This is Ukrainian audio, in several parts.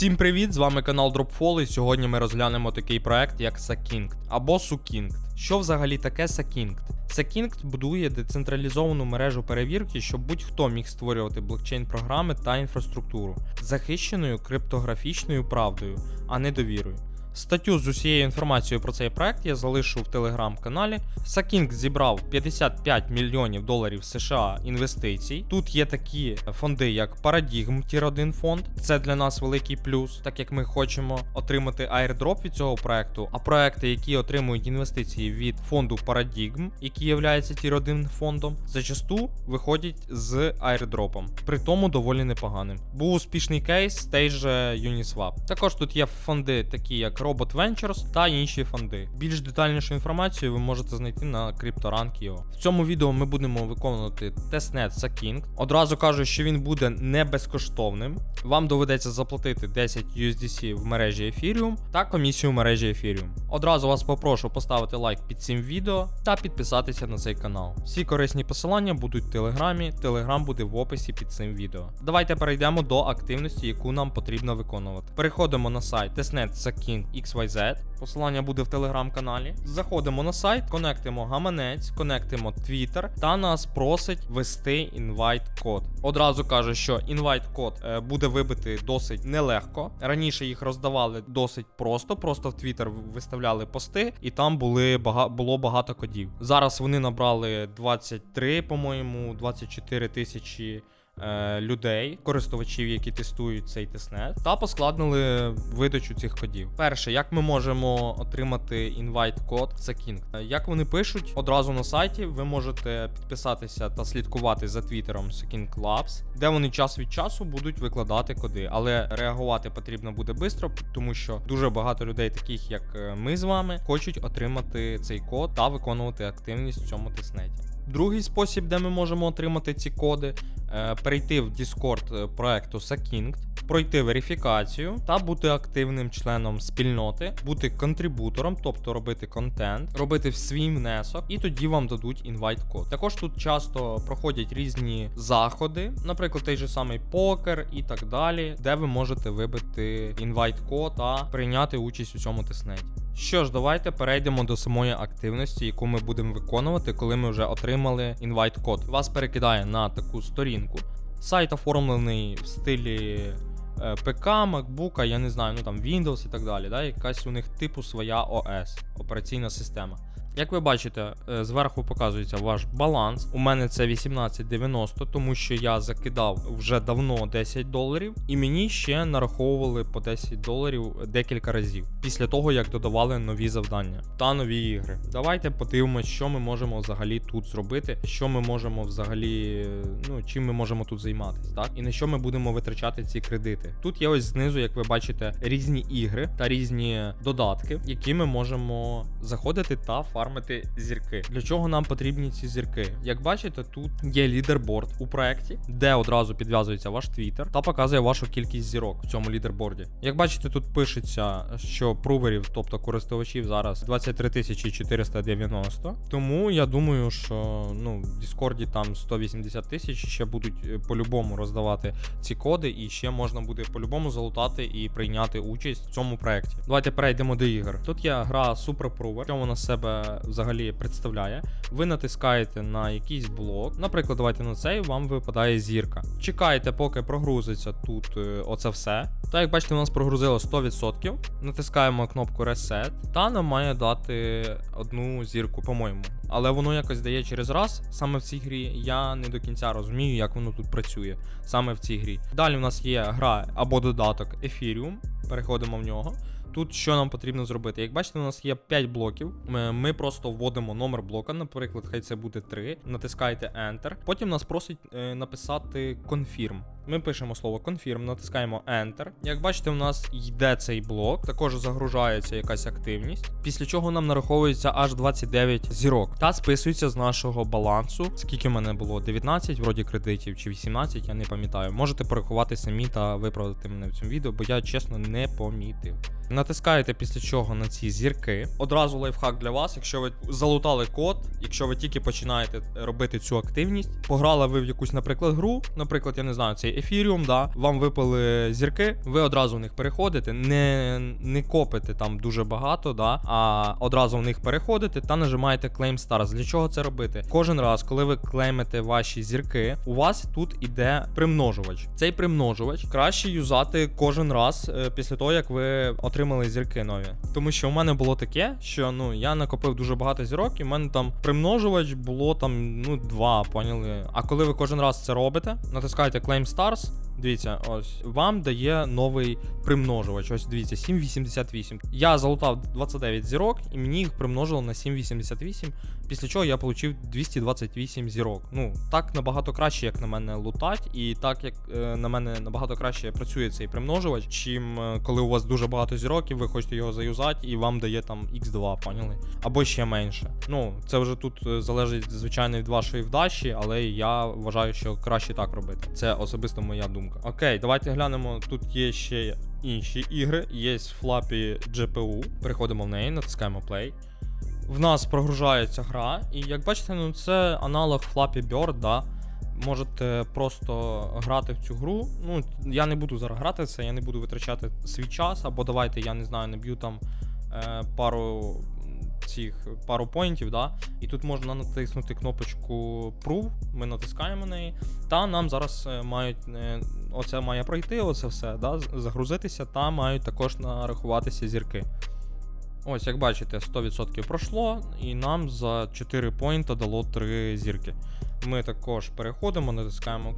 Всім привіт! З вами канал Dropfall і сьогодні ми розглянемо такий проект, як Sakinct або Sukinct. Що взагалі таке Sakinct? Sakinct будує децентралізовану мережу перевірки, щоб будь-хто міг створювати блокчейн-програми та інфраструктуру, захищеною криптографічною правдою, а не довірою. Статтю з усією інформацією про цей проект я залишу в телеграм-каналі. Saking зібрав 55 мільйонів доларів США інвестицій. Тут є такі фонди, як Paradigm Tier 1 фонд. Це для нас великий плюс, так як ми хочемо отримати airdrop від цього проекту. А проекти, які отримують інвестиції від фонду Paradigm, який є Tier 1 фондом, зачасту виходять з airdropом. При тому доволі непоганим. Був успішний кейс Stage Uniswap. Також тут є фонди, такі як Robot Ventures та інші фонди. Більш детальнішу інформацію ви можете знайти на CryptoRank.io. В цьому відео ми будемо виконувати тестнет Saking. Одразу кажу, що він буде не безкоштовним. Вам доведеться заплатити 10 USDC в мережі Ethereum та комісію в мережі Ethereum. Одразу вас попрошу поставити лайк під цим відео та підписатися на цей канал. Всі корисні посилання будуть в телеграмі, телеграм буде в описі під цим відео. Давайте перейдемо до активності, яку нам потрібно виконувати. Переходимо на сайт testnet Saking XYZ. Посилання буде в телеграм-каналі. Заходимо на сайт, конектимо гаманець, конектимо Twitter та нас просить ввести інвайт код. Одразу кажу, що інвайт код е, буде вибити досить нелегко. Раніше їх роздавали досить просто, просто в Twitter виставляли пости, і там були було багато кодів. Зараз вони набрали 23, по-моєму, 24 тисячі людей, користувачів, які тестують цей тестнет, та поскладнили видачу цих кодів. Перше, як ми можемо отримати інвайт код це King. Е, Як вони пишуть одразу на сайті, ви можете підписатися та слідкувати за твіттером King Labs, де вони час від часу будуть викладати коди, але реагувати потрібно буде швидко, тому що дуже багато людей, таких як е, ми з вами, хочуть отримати цей код та виконувати активність в цьому тестнеті. Другий спосіб, де ми можемо отримати ці коди, е, перейти в Discord проекту Sakinct, пройти верифікацію та бути активним членом спільноти, бути контрибутором, тобто робити контент, робити свій внесок, і тоді вам дадуть інвайт-код. Також тут часто проходять різні заходи, наприклад, той же самий покер і так далі, де ви можете вибити інвайт-код та прийняти участь у цьому тестнеті. Що ж, давайте перейдемо до самої активності, яку ми будемо виконувати, коли ми вже отримали інвайт-код. Вас перекидає на таку сторінку. Сайт оформлений в стилі е, ПК, MacBook, я не знаю, ну там Windows і так далі. Да? Якась у них типу своя ОС, операційна система. Як ви бачите, е, зверху показується ваш баланс. У мене це 1890, тому що я закидав вже давно 10 доларів, і мені ще нараховували по 10 доларів декілька разів після того, як додавали нові завдання та нові ігри. Давайте подивимося, що ми можемо взагалі тут зробити, що ми можемо взагалі, ну чим ми можемо тут займатися, так і на що ми будемо витрачати ці кредити. Тут є ось знизу, як ви бачите, різні ігри та різні додатки, які ми можемо заходити та фармити зірки. Для чого нам потрібні ці зірки? Як бачите, тут є лідерборд у проєкті, де одразу підв'язується ваш твіттер та показує вашу кількість зірок в цьому лідерборді. Як бачите, тут пишеться, що пруверів, тобто користувачів, зараз 23 490. Тому я думаю, що ну в Діскорді там 180 тисяч ще будуть е, по-любому роздавати ці коди, і ще можна буде по-любому залутати і прийняти участь в цьому проєкті. Давайте перейдемо до ігор. Тут є гра Super Prover, що вона з себе взагалі представляє. Ви натискаєте на якийсь блок. Наприклад, давайте на цей вам випадає зірка. Чекаєте, поки прогрузиться тут е, оце все. Так, як бачите, у нас прогрузило 100%. Натискаємо кнопку Reset, та нам має дати одну зірку, по-моєму. Але воно якось дає через раз саме в цій грі. Я не до кінця розумію, як воно тут працює саме в цій грі. Далі в нас є гра або додаток Ethereum. Переходимо в нього. Тут що нам потрібно зробити? Як бачите, у нас є 5 блоків. Ми, просто вводимо номер блока, наприклад, хай це буде 3. Натискаєте Enter. Потім нас просить е, написати Confirm. Ми пишемо слово Confirm, натискаємо Enter. Як бачите, у нас йде цей блок, також загружається якась активність, після чого нам нараховується аж 29 зірок та списується з нашого балансу. Скільки в мене було? 19 вроді кредитів чи 18, я не пам'ятаю. Можете порахувати самі та виправдати мене в цьому відео, бо я чесно не помітив. Натискаєте після чого на ці зірки. Одразу лайфхак для вас, якщо ви залутали код, якщо ви тільки починаєте робити цю активність, пограли ви в якусь, наприклад, гру, наприклад, я не знаю, ефіріум, да, вам випали зірки, ви одразу в них переходите, не, не копите там дуже багато, да, а одразу в них переходите та нажимаєте Claim Stars. Для чого це робити? Кожен раз, коли ви клеймите ваші зірки, у вас тут іде примножувач. Цей примножувач краще юзати кожен раз е, після того, як ви отримали зірки нові. Тому що у мене було таке, що ну я накопив дуже багато зірок, і в мене там примножувач було там ну два, поняли. А коли ви кожен раз це робите, натискаєте Claim Stars. Дивіться, ось вам дає новий примножувач. Ось дивіться, 7,88. Я залутав 29 зірок, і мені їх примножило на 7,88. Після чого я отримав 228 зірок. Ну, так набагато краще, як на мене лутать, і так як е, на мене набагато краще працює цей примножувач, чим е, коли у вас дуже багато зірок, і ви хочете його заюзати, і вам дає там X2, поняли? Або ще менше. Ну, це вже тут е, залежить, звичайно, від вашої вдачі, але я вважаю, що краще так робити. Це особисто моя думка. Окей, давайте глянемо. Тут є ще інші ігри. Є Flappy GPU. Переходимо в неї, натискаємо Play. В нас прогружається гра, і як бачите, ну це аналог Flappy Bird, да. Можете просто грати в цю гру. Ну, я не буду зараз грати це, я не буду витрачати свій час, або давайте, я не знаю, наб'ю там е, пару цих пару поінтів, да. І тут можна натиснути кнопочку Prove, ми натискаємо неї. Та нам зараз е, мають е, оце має пройти, оце все, да, загрузитися, та мають також нарахуватися зірки. Ось, як бачите, 100% пройшло, і нам за 4 поінта дало 3 зірки. Ми також переходимо, натискаємо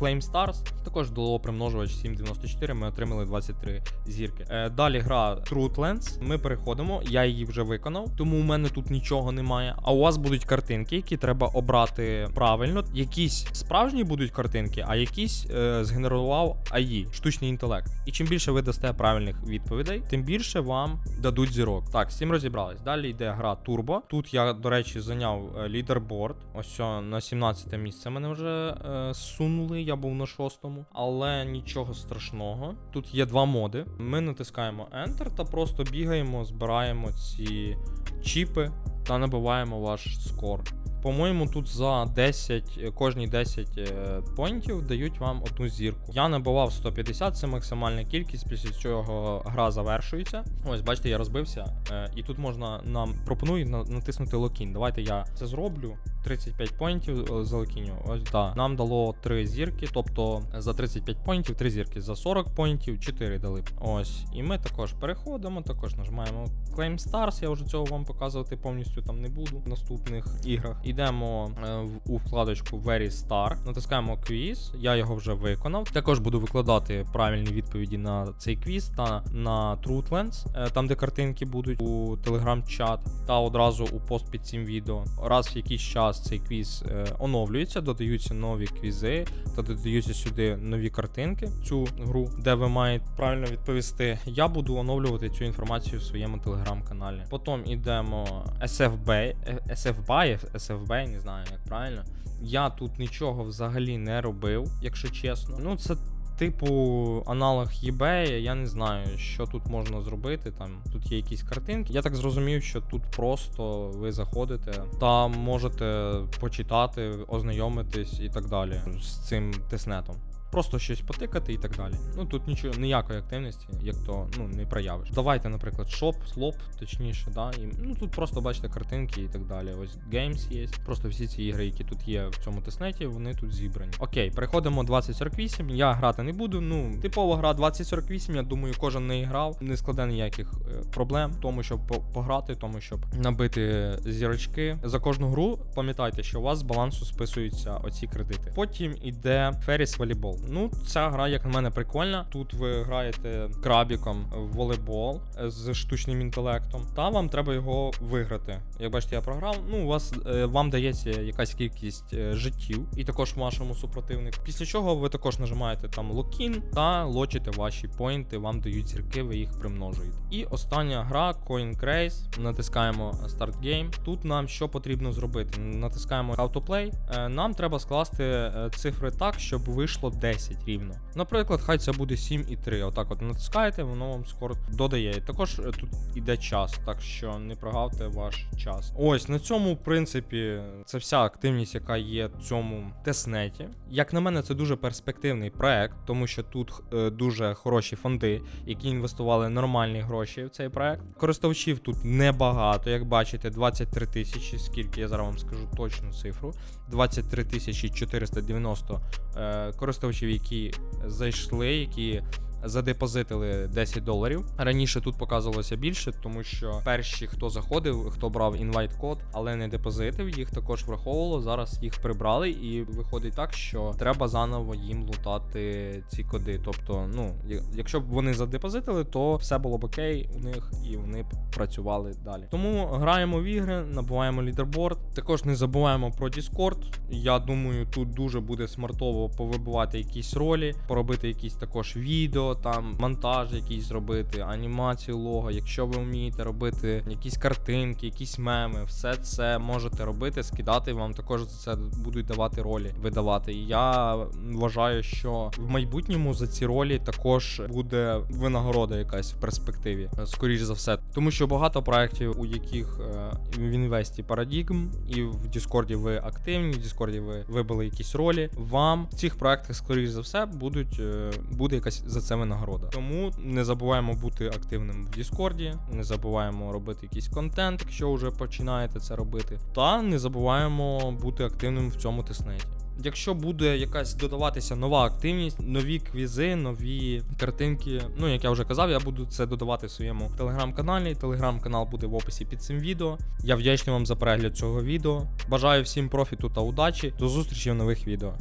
Claim Stars. Також дало примножувач 794, ми отримали 23 зірки. Е, далі гра Truthlands. Ми переходимо, я її вже виконав, тому у мене тут нічого немає. А у вас будуть картинки, які треба обрати правильно. Якісь справжні будуть картинки, а якісь е, згенерував AI, штучний інтелект. І чим більше ви дасте правильних відповідей, тим більше вам дадуть зірок. Так, з цим розібрались. Далі йде гра Turbo. Тут я, до речі, зайняв е, лідерборд. Ось на 17 місце мене вже е, сунули. Я був на шостому, але нічого страшного. Тут є два моди. Ми натискаємо Enter та просто бігаємо, збираємо ці чіпи та набиваємо ваш скор. По-моєму, тут за 10, е, кожні 10 е, поінтів дають вам одну зірку. Я набивав 150, це максимальна кількість, після чого гра завершується. Ось, бачите, я розбився. Е, і тут можна нам пропоную на- натиснути локін. Давайте я це зроблю. 35 поінтів за локіню. Ось да. Нам дало 3 зірки, тобто за 35 поінтів 3 зірки, за 40 поінтів 4 дали. Ось. І ми також переходимо, також нажимаємо Claim Stars. Я вже цього вам показувати повністю там не буду в наступних іграх. Йдемо е, у вкладочку Very Star, натискаємо квіз. Я його вже виконав. Також буду викладати правильні відповіді на цей квіз та на Truthlands, е, там де картинки будуть у телеграм-чат, та одразу у пост під цим відео. Раз в якийсь час цей квіз е, оновлюється, додаються нові квізи, та додаються сюди нові картинки цю гру, де ви маєте правильно відповісти. Я буду оновлювати цю інформацію в своєму телеграм-каналі. Потім ідемо SFB, е, SFB, SFB, не знаю як правильно. Я тут нічого взагалі не робив, якщо чесно. Ну, це типу аналог eBay, я не знаю, що тут можна зробити. Там тут є якісь картинки. Я так зрозумів, що тут просто ви заходите та можете почитати, ознайомитись і так далі з цим тиснетом. Просто щось потикати і так далі. Ну тут нічого, ніякої активності, як то ну не проявиш. Давайте, наприклад, шоп, слоп, точніше, да. І, ну тут просто бачите картинки і так далі. Ось Games є. Просто всі ці ігри, які тут є в цьому тиснеті, вони тут зібрані. Окей, переходимо 2048. Я грати не буду. Ну, типова гра 2048, я думаю, кожен не грав. Не складе ніяких е, проблем тому, щоб пограти, тому, щоб набити зірочки. За кожну гру пам'ятайте, що у вас з балансу списуються оці кредити. Потім іде Ferris Volleyball. Ну, ця гра, як на мене, прикольна. Тут ви граєте крабіком в волейбол з штучним інтелектом, та вам треба його виграти. Як бачите, я програв. Ну, у вас е, вам дається якась кількість е, життів, і також вашому супротивнику. Після чого ви також нажимаєте там локін та лочите ваші поінти, вам дають зірки, ви їх примножуєте. І остання гра Coin Craze. Натискаємо Start Game. Тут нам що потрібно зробити? Натискаємо Autoplay. Е, Нам треба скласти цифри так, щоб вийшло 10. 10 рівно. Наприклад, хай це буде 7,3. Отак от натискаєте, воно вам скоро додає. Також е, тут іде час, так що не прогавте ваш час. Ось на цьому, в принципі, це вся активність, яка є в цьому тестнеті. Як на мене, це дуже перспективний проект, тому що тут е, дуже хороші фонди, які інвестували нормальні гроші в цей проект. Користувачів тут небагато, як бачите, 23 тисячі, скільки я зараз вам скажу точну цифру. 23 тисячі 490 е, користувачів, які зайшли, які задепозитили 10 доларів. Раніше тут показувалося більше, тому що перші, хто заходив, хто брав інвайт-код, але не депозитив, їх також враховувало. Зараз їх прибрали, і виходить так, що треба заново їм лутати ці коди. Тобто, ну, якщо б вони задепозитили, то все було б окей у них і вони б працювали далі. Тому граємо в ігри, набуваємо лідерборд. Також не забуваємо про Discord. Я думаю, тут дуже буде смартово повибивати якісь ролі, поробити якісь також відео, там монтаж якийсь зробити, анімацію лого. Якщо ви вмієте робити якісь картинки, якісь меми, все це можете робити, скидати. Вам також за це будуть давати ролі видавати. І я вважаю, що в майбутньому за ці ролі також буде винагорода якась в перспективі, скоріш за все. Тому що багато проєктів, у яких е, в інвесті парадігм, і в Діскорді ви активні, в Діскорді ви вибили якісь ролі. Вам в цих проєктах, скоріш за все, будуть е, буде якась за це винагорода. Тому не забуваємо бути активним в Діскорді, не забуваємо робити якийсь контент, якщо вже починаєте це робити. Та не забуваємо бути активним в цьому тиснеті. Якщо буде якась додаватися нова активність, нові квізи, нові картинки. Ну як я вже казав, я буду це додавати в своєму телеграм-каналі. Телеграм-канал буде в описі під цим відео. Я вдячний вам за перегляд цього відео. Бажаю всім профіту та удачі. До зустрічі в нових відео.